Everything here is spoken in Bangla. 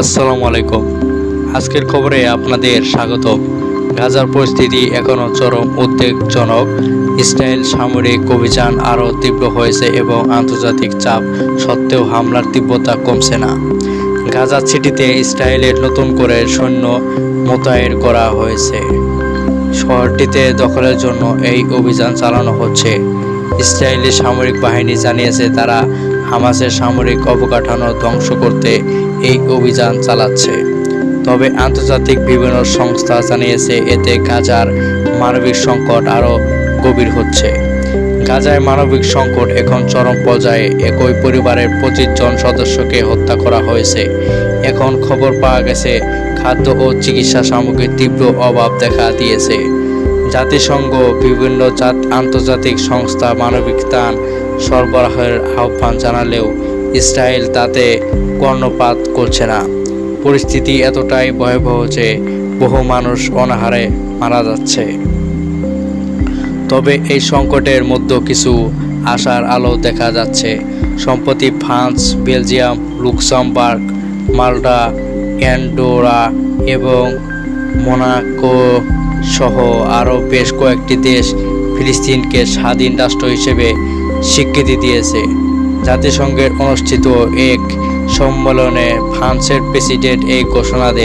আসসালামু আলাইকুম। আজকের খবরে আপনাদের স্বাগত গাজার পরিস্থিতি এখনও চরম উদ্বেগজনক। ইসরায়েল সামরিক অভিযান আরও তীব্র হয়েছে এবং আন্তর্জাতিক চাপ সত্ত্বেও হামলার তীব্রতা কমছে না। গাজা সিটিতে ইসরায়েলের নতুন করে সৈন্য মোতায়েন করা হয়েছে। শহরটিতে দখলের জন্য এই অভিযান চালানো হচ্ছে। ইসরায়েলি সামরিক বাহিনী জানিয়েছে তারা হামাসের সামরিক অবকাঠামো ধ্বংস করতে এই অভিযান চালাচ্ছে। তবে আন্তর্জাতিক বিভিন্ন সংস্থা জানিয়েছে, এতে গাজার মানবিক সংকট আরও গভীর হচ্ছে। গাজায় মানবিক সংকট এখন চরম পর্যায়ে। একই পরিবারের পঁচিশ জন সদস্যকে হত্যা করা হয়েছে। এখন খবর পাওয়া গেছে, খাদ্য ও চিকিৎসা সামগ্রীর তীব্র অভাব দেখা দিয়েছে। জাতিসংঘ বিভিন্ন জাত আন্তর্জাতিক সংস্থা মানবিক ত্রাণ সরবরাহের আহ্বান জানালেও ইসরায়েল তাতে কর্ণপাত করছে না। পরিস্থিতি এতটাই ভয়াবহ যে বহু মানুষ অনাহারে মারা যাচ্ছে। তবে এই সংকটের মধ্যে কিছু আশার আলো দেখা যাচ্ছে। সম্প্রতি France, Belgium, Luxembourg Malta Andorra এবং মোনাকো সহ আরও বেশ কয়েকটি দেশ ফিলিস্তিনকে স্বাধীন রাষ্ট্র হিসেবে স্বীকৃতি দিয়েছে। জাতিসংঘের অনুষ্ঠিত এক সম্মেলনে ফ্রান্সের প্রেসিডেন্ট এই ঘোষণা দেন।